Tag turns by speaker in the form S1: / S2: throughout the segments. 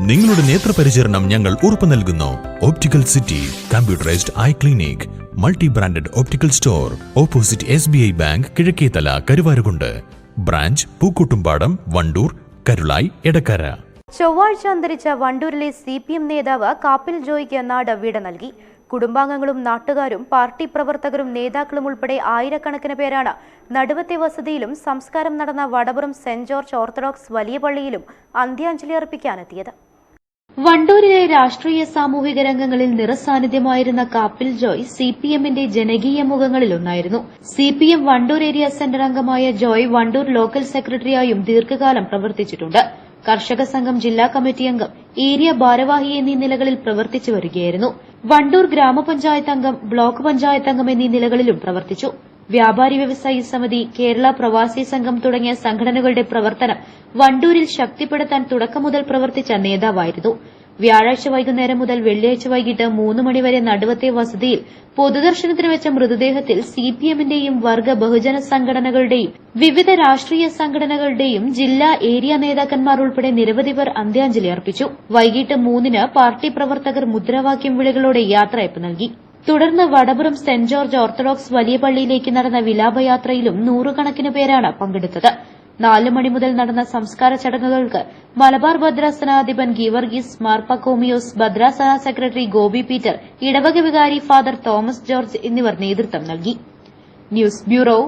S1: നിങ്ങളുടെ നേത്രപരിചരണം ഞങ്ങൾ ഉറപ്പു നൽകുന്നു. Optical city computerised eye clinic multi branded optical store opposite S B I bank Kizhakkethala Karuvarakundu. Branch Pookkottumpadam Wandoor Karulai Edakkara
S2: ചൊവ്വാഴ്ച അന്തരിച്ച വണ്ടൂരിലെ C P M നേതാവ് കാപ്പിൽ ജോയിക്ക് നാട് വീട് നൽകി. കുടുംബാംഗങ്ങളും നാട്ടുകാരും പാർട്ടി പ്രവർത്തകരും നേതാക്കളും ഉൾപ്പെടെ ആയിരക്കണക്കിന് പേരാണ് നടുവത്തെ വസതിയിലും സംസ്കാരം നടന്ന വടപുറം സെന്റ് ജോർജ് ഓർത്തഡോക്സ് വലിയ പള്ളിയിലും അന്ത്യാഞ്ജലി അർപ്പിക്കാനെത്തിയത്. വണ്ടൂരിലെ രാഷ്ട്രീയ സാമൂഹിക രംഗങ്ങളിൽ നിറസാന്നിധ്യമായിരുന്ന കാപ്പിൽ ജോയ് സിപിഎമ്മിന്റെ ജനകീയ മുഖങ്ങളിലൊന്നായിരുന്നു സിപിഎം വണ്ടൂർ ഏരിയ സെന്റർ അംഗമായ ജോയ് വണ്ടൂർ ലോക്കൽ സെക്രട്ടറിയായും ദീർഘകാലം പ്രവർത്തിച്ചിട്ടുണ്ട്. കർഷക സംഘം ജില്ലാ കമ്മിറ്റി അംഗം ഏരിയ ഭാരവാഹി എന്നീ നിലകളിൽ പ്രവർത്തിച്ചു വരികയായിരുന്നു. വണ്ടൂർ ഗ്രാമപഞ്ചായത്ത് അംഗം ബ്ലോക്ക് പഞ്ചായത്ത് അംഗം എന്നീ നിലകളിലും പ്രവർത്തിച്ചു. വ്യാപാരി വ്യവസായി സമിതി കേരള പ്രവാസി സംഘം തുടങ്ങിയ സംഘടനകളുടെ പ്രവർത്തനം വണ്ടൂരിൽ ശക്തിപ്പെടുത്താൻ തുടക്കം മുതൽ പ്രവർത്തിച്ച നേതാവായിരുന്നു. വ്യാഴാഴ്ച വൈകുന്നേരം മുതൽ വെള്ളിയാഴ്ച വൈകിട്ട് മൂന്ന് മണിവരെ നടുവത്തെ വസതിയിൽ പൊതുദർശനത്തിന് വെച്ച മൃതദേഹത്തിൽ സിപിഎമ്മിന്റെയും വർഗ ബഹുജന സംഘടനകളുടെയും വിവിധ രാഷ്ട്രീയ സംഘടനകളുടെയും ജില്ലാ ഏരിയ നേതാക്കന്മാർ ഉൾപ്പെടെ നിരവധി പേർ അന്ത്യാഞ്ജലി അർപ്പിച്ചു. വൈകിട്ട് മൂന്നിന് പാർട്ടി പ്രവർത്തകർ മുദ്രാവാക്യം വിളികളോടെ യാത്രയപ്പ് നൽകി. തുടർന്ന് വടപുറം സെന്റ് ജോർജ് ഓർത്തഡോക്സ് വലിയ പള്ളിയിലേക്ക് നടന്ന വിലാപയാത്രയിലും നൂറുകണക്കിന് പേരാണ് പങ്കെടുത്തത്. നാല് മണി മുതൽ നടന്ന സംസ്കാര ചടങ്ങുകൾക്ക് മലബാർ ഭദ്രാസനാധിപൻ ഗീവർഗീസ് മാർപ്പക്കോമിയോസ് ഭദ്രാസന സെക്രട്ടറി ഗോപി പീറ്റർ ഇടവക വികാരി ഫാദർ തോമസ് ജോർജ് എന്നിവർ നേതൃത്വം നൽകി. News bureau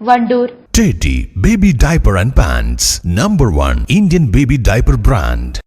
S2: Wandoor.
S3: Teddy Baby Diaper and Pants, number 1 Indian baby diaper brand.